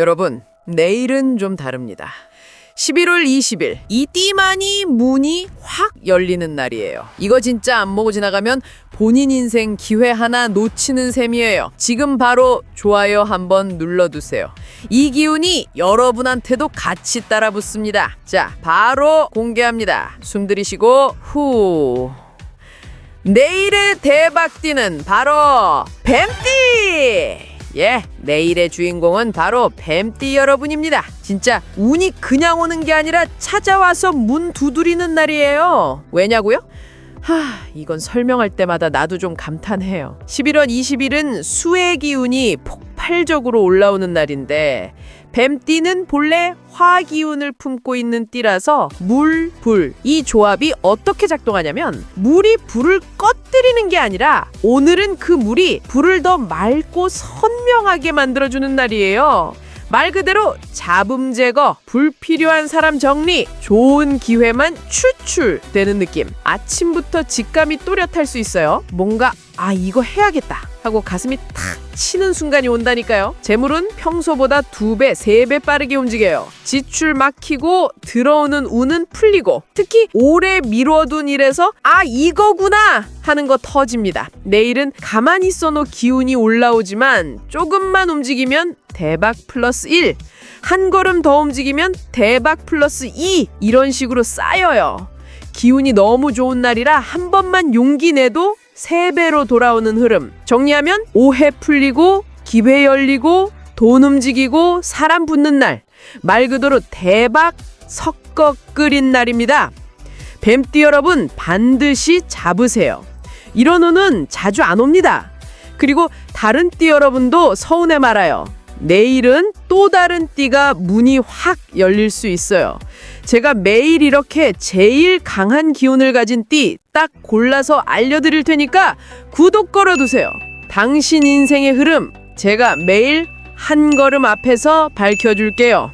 여러분, 내일은 좀 다릅니다. 11월 20일 이 띠만이 문이 확 열리는 날이에요. 이거 진짜 안 보고 지나가면 본인 인생 기회 하나 놓치는 셈이에요. 지금 바로 좋아요 한번 눌러두세요. 이 기운이 여러분한테도 같이 따라 붙습니다. 자, 바로 공개합니다. 숨 들이쉬고 후. 내일의 대박띠는 바로 뱀띠! 예, 내일의 주인공은 바로 뱀띠 여러분입니다. 진짜 운이 그냥 오는 게 아니라 찾아와서 문 두드리는 날이에요. 왜냐고요? 하, 이건 설명할 때마다 나도 좀 감탄해요. 11월 20일은 수의 기운이 폭발적으로 올라오는 날인데 뱀띠는 본래 화 기운을 품고 있는 띠라서 물, 불. 이 조합이 어떻게 작동하냐면 물이 불을 꺼뜨리는 게 아니라 오늘은 그 물이 불을 더 맑고 선명하게 만들어주는 날이에요. 말 그대로 잡음 제거, 불필요한 사람 정리, 좋은 기회만 추출되는 느낌. 아침부터 직감이 또렷할 수 있어요. 뭔가 아 이거 해야겠다 하고 가슴이 탁 치는 순간이 온다니까요. 재물은 평소보다 두 배, 세 배 빠르게 움직여요. 지출 막히고 들어오는 운은 풀리고 특히 오래 미뤄둔 일에서 아 이거구나 하는 거 터집니다. 내일은 가만히 있어도 기운이 올라오지만 조금만 움직이면 대박 플러스 1, 한 걸음 더 움직이면 대박 플러스 2 이런 식으로 쌓여요. 기운이 너무 좋은 날이라 한 번만 용기 내도 세 배로 돌아오는 흐름. 정리하면 오해 풀리고 기회 열리고 돈 움직이고 사람 붙는 날. 말 그대로 대박 섞어 끓인 날입니다. 뱀띠 여러분 반드시 잡으세요. 이런 운은 자주 안 옵니다. 그리고 다른 띠 여러분도 서운해 말아요. 내일은 또 다른 띠가 문이 확 열릴 수 있어요. 제가 매일 이렇게 제일 강한 기운을 가진 띠 딱 골라서 알려드릴 테니까 구독 걸어두세요. 당신 인생의 흐름 제가 매일 한 걸음 앞에서 밝혀줄게요.